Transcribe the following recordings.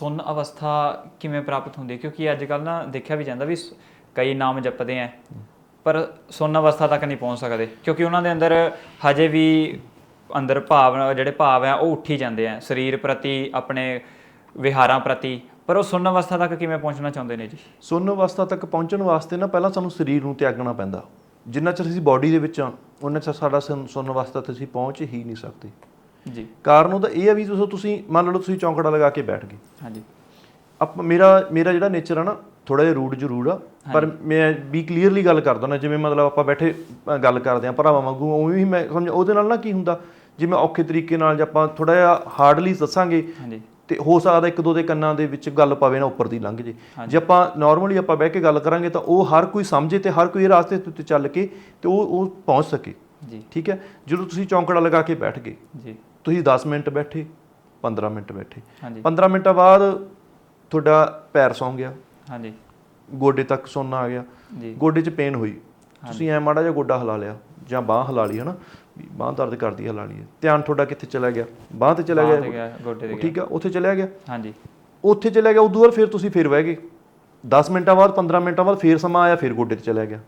ਸੁੰਨ ਅਵਸਥਾ ਕਿਵੇਂ ਪ੍ਰਾਪਤ ਹੁੰਦੀ ਹੈ? ਕਿਉਂਕਿ ਅੱਜ ਕੱਲ ਨਾ ਦੇਖਿਆ ਵੀ ਜਾਂਦਾ ਵੀ ਕਈ ਨਾਮ ਜਪਦੇ ਆ ਪਰ ਸੁੰਨ ਅਵਸਥਾ ਤੱਕ ਨਹੀਂ ਪਹੁੰਚ ਸਕਦੇ। ਕਿਉਂਕਿ ਉਹਨਾਂ ਦੇ ਅੰਦਰ ਹਜੇ ਵੀ ਅੰਦਰ ਭਾਵ, ਜਿਹੜੇ ਭਾਵ ਆ ਉਹ ਉੱਠੀ ਜਾਂਦੇ ਆ ਸਰੀਰ ਪ੍ਰਤੀ, ਆਪਣੇ ਵਿਹਾਰਾਂ ਪ੍ਰਤੀ। ਪਰ ਉਹ ਸੁੰਨ ਅਵਸਥਾ ਤੱਕ ਕਿਵੇਂ ਪਹੁੰਚਣਾ ਚਾਹੁੰਦੇ ਨੇ ਜੀ? ਸੁੰਨ ਅਵਸਥਾ ਤੱਕ ਪਹੁੰਚਣ ਵਾਸਤੇ ਨਾ ਪਹਿਲਾਂ ਸਾਨੂੰ ਸਰੀਰ ਨੂੰ ਤਿਆਗਣਾ ਪੈਂਦਾ। ਜਿੰਨਾ ਚਿਰ ਅਸੀਂ ਬਾਡੀ ਦੇ ਵਿੱਚ ਆ ਉਹਨਾਂ ਚਿਰ ਸਾਡਾ ਸੁੰਨ ਸੁੰਨ ਅਵਸਥਾ ਤੇ ਅਸੀਂ ਪਹੁੰਚ ਹੀ ਨਹੀਂ ਸਕਦੇ। ਜੀ। ਕਾਰਨ ਉਹਦਾ ਇਹ ਆ ਵੀ ਤੁਸੀਂ ਤੁਸੀਂ ਮੰਨ ਲਓ ਤੁਸੀਂ ਚੌਂਕੜਾ ਲਗਾ ਕੇ ਬੈਠ ਗਏ। ਹਾਂਜੀ। ਆਪ ਮੇਰਾ ਮੇਰਾ ਜਿਹੜਾ ਨੇਚਰ ਆ ਨਾ ਥੋੜਾ ਜਿਹਾ ਰੂਡ ਜ਼ਰੂਰ ਆ ਪਰ ਮੈਂ ਵੀ ਕਲੀਅਰਲੀ ਗੱਲ ਕਰਦਾ ਨਾ ਜਿਵੇਂ ਮਤਲਬ ਆਪਾਂ ਬੈਠੇ ਗੱਲ ਕਰਦੇ ਆ ਭਰਾਵਾਂ ਵਾਂਗੂ ਉਵੇਂ ਹੀ ਮੈਂ ਸਮਝ ਉਹਦੇ ਨਾਲ ਨਾ ਕੀ ਹੁੰਦਾ ਜਿਵੇਂ ਔਖੇ ਤਰੀਕੇ ਨਾਲ ਜੇ ਆਪਾਂ ਥੋੜਾ ਜਿਹਾ ਹਾਰਡਲੀ ਦੱਸਾਂਗੇ ਹਾਂਜੀ। ਤੇ ਹੋ ਸਕਦਾ ਇੱਕ ਦੋ ਦੇ ਕੰਨਾਂ ਦੇ ਵਿੱਚ ਗੱਲ ਪਵੇ ਨਾ ਉੱਪਰ ਦੀ ਲੰਘ ਜੇ। ਜੇ ਆਪਾਂ ਨਾਰਮਲੀ ਆਪਾਂ ਬਹਿ ਕੇ ਗੱਲ ਕਰਾਂਗੇ ਤਾਂ ਉਹ ਹਰ ਕੋਈ ਸਮਝੇ ਤੇ ਹਰ ਕੋਈ ਇਹ ਰਾਸਤੇ ਤੇ ਚੱਲ ਕੇ ਤੇ ਉਹ ਉਹ ਪਹੁੰਚ ਸਕੇ। ਜੀ। ਠੀਕ ਹੈ? ਜਦੋਂ ਤੁਸੀਂ ਚੌਂਕੜਾ ਲਗਾ ਕੇ ਬੈਠ ਗਏ ਜੀ। ਤੁਸੀਂ 10 ਮਿੰਟ ਬੈਠੇ 15 ਮਿੰਟ ਬੈਠੇ। ਹਾਂਜੀ। 15 ਮਿੰਟਾਂ ਬਾਅਦ ਤੁਹਾਡਾ ਪੈਰ ਸੌਂ ਗਿਆ। ਹਾਂਜੀ। ਗੋਡੇ ਤੱਕ ਸੁੰਨ ਆ ਗਿਆ। ਜੀ। ਗੋਡੇ 'ਚ ਪੇਨ ਹੋਈ। ਤੁਸੀਂ ਐ ਮਾੜਾ ਜਿਹਾ ਗੋਡਾ ਹਿਲਾ ਲਿਆ ਜਾਂ ਬਾਹ ਹਿਲਾ ਲਈ ਹਨਾ? ਬਾਹ ਦਰਦ ਕਰਦੀ ਹਿਲਾ ਲਈ ਧਿਆਨ ਤੁਹਾਡਾ ਕਿੱਥੇ ਚਲਾ ਗਿਆ? ਬਾਹ ਤੇ ਚਲਾ ਗਿਆ? ਗੋਡੇ ਤੇ ਠੀਕ ਆ ਉੱਥੇ ਚਲਿਆ ਗਿਆ? ਹਾਂਜੀ। ਉੱਥੇ ਚਲਿਆ ਗਿਆ ਉਦੋਂ ਬਾਅਦ ਫਿਰ ਤੁਸੀਂ ਫਿਰ ਬਹਿ ਗਏ। 10 ਮਿੰਟਾਂ ਬਾਅਦ 15 ਮਿੰਟਾਂ ਬਾਅਦ ਫਿਰ ਸਮਾਂ ਆਇਆ ਫਿਰ ਗੋਡੇ ਤੇ ਚਲਿਆ ਗਿਆ।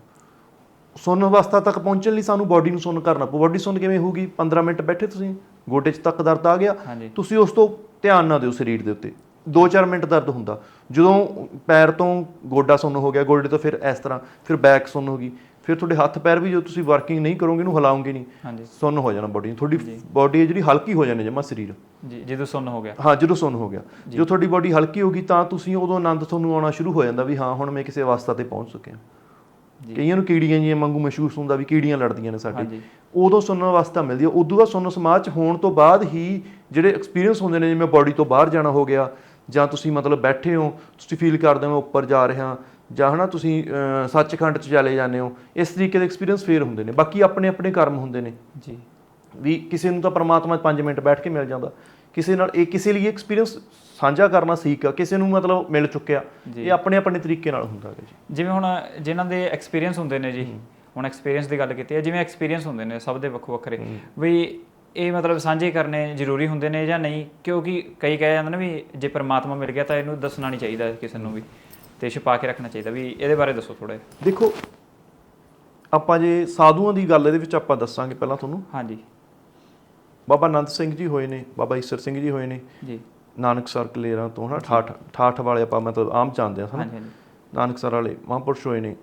ਸੁੰਨ ਅਵਸਥਾ ਤੱਕ ਪਹੁੰਚਣ ਲਈ ਸਾਨੂੰ ਬਾਡੀ ਨੂੰ ਸੁੰਨ ਕਰਨਾ ਪਊ। ਬਾਡੀ ਸੁੰਨ ਕਿਵੇਂ ਹੋਊਗੀ? 15 ਮਿੰਟ ਬੈਠੇ ਤੁਸੀਂ। ਗੋਡੇ 'ਚ ਤੱਕ ਦਰਦ ਆ ਗਿਆ। ਤੁਸੀਂ ਉਸ ਤੋਂ ਧਿਆਨ ਨਾ ਦਿਓ ਸਰੀਰ ਦੇ ਉੱਤੇ। 2-4 ਮਿੰਟ ਦਰਦ ਹੁੰਦਾ। ਜਦੋਂ ਪੈਰ ਤੋਂ ਗੋਡਾ ਸੁੰਨ ਹੋ ਗਿਆ ਗੋਡੇ ਤੋਂ ਫਿਰ ਇਸ ਤਰ੍ਹਾਂ ਫਿਰ ਬੈਕ ਸੁੰਨ ਹੋ ਗਈ। ਫਿਰ ਤੁਹਾਡੇ ਹੱਥ ਪੈਰ ਵੀ ਜਦੋਂ ਤੁਸੀਂ ਵਰਕਿੰਗ ਨਹੀਂ ਕਰੋਗੇ ਇਹਨੂੰ ਹਿਲਾਓਗੇ ਨਹੀਂ। ਸੁੰਨ ਹੋ ਜਾਣਾ ਬਾਡੀ ਤੁਹਾਡੀ ਬਾਡੀ ਜਿਹੜੀ ਹਲਕੀ ਹੋ ਜਾਣੀ ਜਮਾ ਸਰੀਰ। ਜੀ ਜਦੋਂ ਸੁੰਨ ਹੋ ਗਿਆ। ਹਾਂ ਜਦੋਂ ਸੁੰਨ ਹੋ ਗਿਆ। ਜਦੋਂ ਤੁਹਾਡੀ ਬਾਡੀ ਹਲਕੀ ਹੋ ਗਈ ਤਾਂ ਤੁਸੀਂ ਉਦੋਂ ਆਨੰਦ ਤੁਹਾਨੂੰ ਆਉਣਾ ਸ਼ੁਰੂ ਹੋ ਜਾਂਦਾ ਵੀ ਹਾਂ ਹੁਣ ਮੈਂ ਕਿਸੇ ਅਵਸਥਾ ਤੇ ਪਹੁੰਚ ਚੁੱਕਿਆ ਜੀ। ਕਈਆਂ ਨੂੰ ਕੀੜੀਆਂ ਜੀਆਂ ਵਾਂਗੂ ਮਹਿਸੂਸ ਹੁੰਦਾ ਵੀ ਕੀੜੀਆਂ ਲੜਦੀਆਂ ਨੇ ਸਾਡੇ। ਉਦੋਂ ਸੁਣਨ ਅਵਸਥਾ ਮਿਲਦੀ ਹੈ ਉਦੋਂ ਬਾਅਦ ਸੁਣਨ ਸਮਾਜ ਚ ਹੋਣ ਤੋਂ ਬਾਅਦ ਹੀ ਜਿਹੜੇ ਐਕਸਪੀਰੀਅੰਸ ਹੁੰਦੇ ਨੇ ਜਿਵੇਂ ਬਾਡੀ ਤੋਂ ਬਾਹਰ ਜਾਣਾ ਹੋ ਗਿਆ ਜਾਂ ਤੁਸੀਂ ਮਤਲਬ ਬੈਠੇ ਹੋ ਤੁਸੀਂ ਫੀਲ ਕਰਦੇ ਹੋ ਮੈਂ ਉੱਪਰ ਜਾ ਰਿਹਾ ਜਾਂ ਹਨਾ ਤੁਸੀਂ ਸੱਚਖੰਡ ਚ ਚਲੇ ਜਾਂਦੇ ਹੋ ਇਸ ਤਰੀਕੇ ਦੇ ਐਕਸਪੀਰੀਅੰਸ ਫੇਰ ਹੁੰਦੇ ਨੇ। ਬਾਕੀ ਆਪਣੇ ਆਪਣੇ ਕਰਮ ਹੁੰਦੇ ਨੇ। ਜੀ। ਵੀ ਕਿਸੇ ਨੂੰ ਤਾਂ ਪ੍ਰਮਾਤਮਾ 5 ਮਿੰਟ ਬੈਠ ਕੇ ਮਿਲ ਜਾਂਦਾ। ਕਿਸੇ ਨਾਲ ਇਹ ਕਿਸੇ ਲਈ ਐਕਸਪੀਰੀਅੰਸ ਸਾਂਝਾ ਕਰਨਾ ਸਿੱਖ ਕਿਸੇ ਨੂੰ ਮਤਲਬ ਮਿਲ ਚੁੱਕਿਆ। ਇਹ ਆਪਣੇ ਆਪਣੇ ਤਰੀਕੇ ਨਾਲ ਹੁੰਦਾ ਹੈ ਜੀ। ਜਿਵੇਂ ਹੁਣ ਜਿਨ੍ਹਾਂ ਦੇ ਐਕਸਪੀਰੀਅੰਸ ਹੁੰਦੇ ਨੇ ਜੀ ਹੁਣ ਐਕਸਪੀਰੀਅੰਸ ਦੀ ਗੱਲ ਕੀਤੀ ਹੈ ਜਿਵੇਂ ਐਕਸਪੀਰੀਅੰਸ ਹੁੰਦੇ ਨੇ ਸਭ ਦੇ ਵੱਖੋ ਵੱਖਰੇ ਵੀ ਇਹ ਮਤਲਬ ਸਾਂਝੇ ਕਰਨੇ ਜ਼ਰੂਰੀ ਹੁੰਦੇ ਨੇ ਜਾਂ ਨਹੀਂ? ਕਿਉਂਕਿ ਕਈ ਕਹਿ ਜਾਂਦੇ ਨੇ ਵੀ ਜੇ ਪਰਮਾਤਮਾ ਮਿਲ ਗਿਆ ਤਾਂ ਇਹਨੂੰ ਦੱਸਣਾ ਨਹੀਂ ਚਾਹੀਦਾ ਕਿਸੇ ਨੂੰ ਵੀ ਤੇ ਛੁਪਾ ਕੇ ਰੱਖਣਾ ਚਾਹੀਦਾ ਵੀ ਇਹਦੇ ਬਾਰੇ ਦੱਸੋ ਥੋੜਾ ਦੇਖੋ ਆਪਾਂ ਜੇ ਸਾਧੂਆਂ ਦੀ ਗੱਲ ਇਹਦੇ ਵਿੱਚ ਆਪਾਂ ਦੱਸਾਂਗੇ ਪਹਿਲਾਂ ਤੁਹਾਨੂੰ। ਹਾਂਜੀ। ਬਾਬਾ ਆਨੰਦ ਸਿੰਘ ਜੀ ਹੋਏ ਨੇ ਬਾਬਾ ਈਸਰ ਸਿੰਘ ਜੀ ਹੋਏ ਨੇ। ਜੀ। ਨਾਨਕਸਰ ਕਲੇਰਾਂ ਤੋਂ ਹਨਾ ਠਾਠ ਠਾਠ ਵਾਲੇ ਆਪਾਂ ਮਤਲਬ ਆਮ ਜਾਣਦੇ ਹਾਂ ਹਨਾ ਹਾਂਜੀ ਹਾਂਜੀ। ਨਾਨਕਸਰ ਵਾਲੇ ਮਹਾਂਪੁਰਸ਼ ਹੋਏ ਨੇ।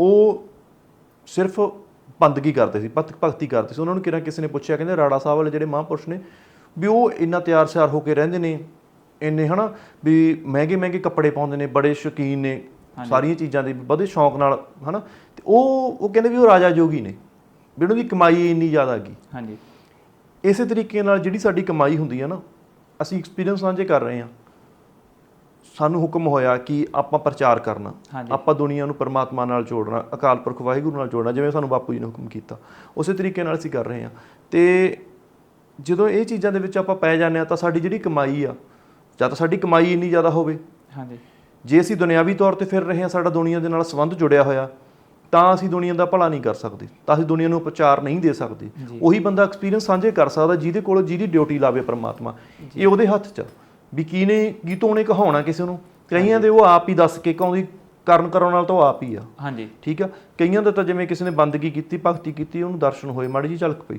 ਉਹ ਸਿਰਫ ਬੰਦਗੀ ਕਰਦੇ ਸੀ ਭਗਤ- ਭਗਤੀ ਕਰਦੇ ਸੀ। ਉਹਨਾਂ ਨੂੰ ਕਿਹਾ ਕਿਸੇ ਨੇ ਪੁੱਛਿਆ ਕਹਿੰਦੇ ਰਾੜਾ ਸਾਹਿਬ ਵਾਲੇ ਜਿਹੜੇ ਮਹਾਂਪੁਰਸ਼ ਨੇ ਵੀ ਉਹ ਇੰਨਾ ਤਿਆਰ ਸਿਆਰ ਹੋ ਕੇ ਰਹਿੰਦੇ ਨੇ ਇੰਨੇ ਹਨਾ ਵੀ ਮਹਿੰਗੇ ਮਹਿੰਗੇ ਕੱਪੜੇ ਪਾਉਂਦੇ ਨੇ ਬੜੇ ਸ਼ੌਕੀਨ ਨੇ ਸਾਰੀਆਂ ਚੀਜ਼ਾਂ ਦੇ ਬੜੇ ਸ਼ੌਂਕ ਨਾਲ ਹਨਾ। ਤੇ ਉਹ ਉਹ ਕਹਿੰਦੇ ਵੀ ਉਹ ਰਾਜਾ ਜੋਗੀ ਨੇ। ਵੀ ਉਹਨਾਂ ਦੀ ਕਮਾਈ ਇੰਨੀ ਜ਼ਿਆਦਾ ਹੈਗੀ। ਹਾਂਜੀ। ਇਸੇ ਤਰੀਕੇ ਨਾਲ ਜਿਹੜੀ ਸਾਡੀ ਕਮਾਈ ਹੁੰਦੀ ਹੈ ਨਾ ਅਸੀਂ ਐਕਸਪੀਰੀਅੰਸ ਸਾਂਝੇ ਕਰ ਰਹੇ ਹਾਂ ਸਾਨੂੰ ਹੁਕਮ ਹੋਇਆ ਕਿ ਆਪਾਂ ਪ੍ਰਚਾਰ ਕਰਨਾ। ਆਪਾਂ ਦੁਨੀਆ ਨੂੰ ਪਰਮਾਤਮਾ ਨਾਲ ਜੋੜਨਾ ਅਕਾਲ ਪੁਰਖ ਵਾਹਿਗੁਰੂ ਨਾਲ ਜੋੜਨਾ ਜਿਵੇਂ ਸਾਨੂੰ ਬਾਪੂ ਜੀ ਨੇ ਹੁਕਮ ਕੀਤਾ। ਉਸੇ ਤਰੀਕੇ ਨਾਲ ਅਸੀਂ ਕਰ ਰਹੇ ਹਾਂ ਤੇ ਜਦੋਂ ਇਹ ਚੀਜ਼ਾਂ ਦੇ ਵਿੱਚ ਆਪਾਂ ਪੈ ਜਾਂਦੇ ਆ ਤਾਂ ਸਾਡੀ ਜਿਹੜੀ ਕਮਾਈ ਆ ਜਾਂ ਤਾਂ ਸਾਡੀ ਕਮਾਈ ਇੰਨੀ ਜ਼ਿਆਦਾ ਹੋਵੇ। ਹਾਂਜੀ। ਜੇ ਅਸੀਂ ਦੁਨਿਆਵੀ ਤੌਰ ਤੇ ਫਿਰ ਰਹੇ ਹਾਂ ਸਾਡਾ ਦੁਨੀਆ ਦੇ ਨਾਲ ਸੰਬੰਧ ਜੁੜਿਆ ਹੋਇਆ ਤਾਂ ਅਸੀਂ ਦੁਨੀਆ ਦਾ ਭਲਾ ਨਹੀਂ ਕਰ ਸਕਦੇ ਤਾਂ ਅਸੀਂ ਦੁਨੀਆ ਨੂੰ ਉਪਚਾਰ ਨਹੀਂ ਦੇ ਸਕਦੇ। ਉਹੀ ਬੰਦਾ ਐਕਸਪੀਰੀਅੰਸ ਸਾਂਝੇ ਕਰ ਸਕਦਾ ਜਿਹਦੇ ਕੋਲ ਜਿਹਦੀ ਡਿਊਟੀ ਲਾਵੇ ਪ੍ਰਮਾਤਮਾ। ਇਹ ਉਹਦੇ ਹੱਥ 'ਚ। ਵੀ ਕਿਨੇ ਕੀ ਤੋਂ ਉਹਨੇ ਕਹਾਉਣਾ ਕਿਸੇ ਨੂੰ? ਕਈਆਂ ਦੇ ਉਹ ਆਪ ਹੀ ਦੱਸ ਕੇ ਕਹਾਉਂਦੀ ਕਰਨ ਕਰਾਉਣ ਨਾਲ ਤਾਂ ਉਹ ਆਪ ਹੀ ਆ। ਹਾਂਜੀ। ਠੀਕ ਆ? ਕਈਆਂ ਦਾ ਤਾਂ ਜਿਵੇਂ ਕਿਸੇ ਨੇ ਬੰਦਗੀ ਕੀਤੀ ਭਗਤੀ ਕੀਤੀ ਉਹਨੂੰ ਦਰਸ਼ਨ ਹੋਏ ਮਾੜੀ ਜੀ ਝਲਕ ਪਈ।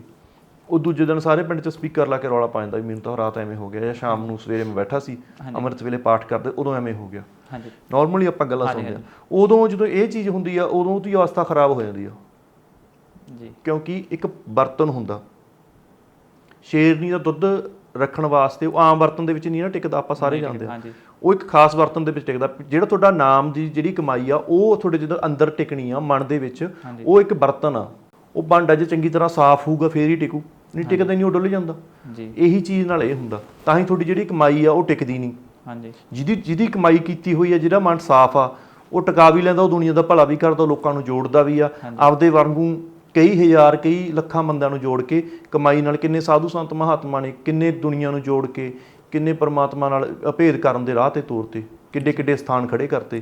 ਉਹ ਦੂਜੇ ਦਿਨ ਸਾਰੇ ਪਿੰਡ 'ਚ ਸਪੀਕਰ ਲਾ ਕੇ ਰੌਲਾ ਪਾ ਜਾਂਦਾ ਵੀ ਮੈਨੂੰ ਤਾਂ ਰਾਤ ਐਵੇਂ ਹੋ ਗਿਆ ਜਾਂ ਸ਼ਾਮ ਨੂੰ ਸਵੇਰੇ ਮੈਂ ਬੈਠਾ ਸੀ ਅੰਮ੍ਰਿਤ ਵੇਲੇ ਪਾਠ ਕਰਦੇ ਉਦੋਂ ਐਵੇਂ ਹੋ ਗਿਆ। ਹਾਂਜੀ। ਨਾਰਮਲੀ ਆਪਾਂ ਗੱਲਾਂ ਸੁਣਦੇ ਆ। ਉਦੋਂ ਜਦੋਂ ਇਹ ਚੀਜ਼ ਹੁੰਦੀ ਆ ਉਦੋਂ ਉਹਦੀ ਅਵਸਥਾ ਖਰਾਬ ਹੋ ਜਾਂਦੀ ਆ। ਜੀ। ਕਿਉਂਕਿ ਇੱਕ ਬਰਤਨ ਹੁੰਦਾ। ਸ਼ੇਰਨੀ ਦਾ ਦੁੱਧ ਰੱਖਣ ਵਾਸਤੇ ਉਹ ਆਮ ਬਰਤਨ ਦੇ ਵਿੱਚ ਨਹੀਂ ਨਾ ਟਿਕਦਾ ਆਪਾਂ ਸਾਰੇ ਜਾਣਦੇ ਆ। ਉਹ ਇੱਕ ਖਾਸ ਬਰਤਨ ਦੇ ਵਿੱਚ ਟਿਕਦਾ। ਜਿਹੜਾ ਤੁਹਾਡਾ ਨਾਮ ਦੀ ਜਿਹੜੀ ਕਮਾਈ ਆ ਉਹ ਤੁਹਾਡੇ ਜਦੋਂ ਅੰਦਰ ਟਿਕਣੀ ਆ ਮਨ ਦੇ ਵਿੱਚ। ਉਹ ਇੱਕ ਬਰਤਨ ਆ। ਉਹ ਭਾਂਡਾ ਜੇ ਚੰਗੀ ਤਰ੍ਹਾਂ ਸਾਫ਼ ਹੋਊਗਾ ਫੇਰ ਹੀ ਟਿਕੂ। ਨਹੀਂ ਟਿਕਦਾ ਨਹੀਂ ਉਹ ਡੁੱਲ ਜਾਂਦਾ। ਜੀ। ਇਹੀ ਚੀਜ਼ ਨਾਲ ਇਹ ਹੁੰਦਾ। ਤਾਂ ਹੀ ਤੁਹਾਡੀ ਜਿਹੜੀ ਕਮਾਈ ਆ ਉਹ ਟਿਕਦੀ ਨਹੀਂ। ਹਾਂਜੀ। ਜਿਹਦੀ ਜਿਹਦੀ ਕਮਾਈ ਕੀਤੀ ਹੋਈ ਹੈ ਜਿਹੜਾ ਮਨ ਸਾਫ਼ ਆ ਉਹ ਟਿਕਾ ਵੀ ਲੈਂਦਾ ਉਹ ਦੁਨੀਆ ਦਾ ਭਲਾ ਵੀ ਕਰਦਾ ਲੋਕਾਂ ਨੂੰ ਜੋੜਦਾ ਵੀ ਆ। ਆਪਦੇ ਵਾਂਗੂ ਕਈ ਹਜ਼ਾਰ ਕਈ ਲੱਖਾਂ ਬੰਦਿਆਂ ਨੂੰ ਜੋੜ ਕੇ ਕਮਾਈ ਨਾਲ ਕਿੰਨੇ ਸਾਧੂ ਸੰਤ ਮਹਾਤਮਾ ਨੇ ਕਿੰਨੇ ਦੁਨੀਆ ਨੂੰ ਜੋੜ ਕੇ ਕਿੰਨੇ ਪਰਮਾਤਮਾ ਨਾਲ ਅਭੇਦ ਕਰਨ ਦੇ ਰਾਹ ਤੇ ਤੋਰਤੇ ਕਿੱਡੇ ਕਿੱਡੇ ਸਥਾਨ ਖੜੇ ਕਰਤੇ।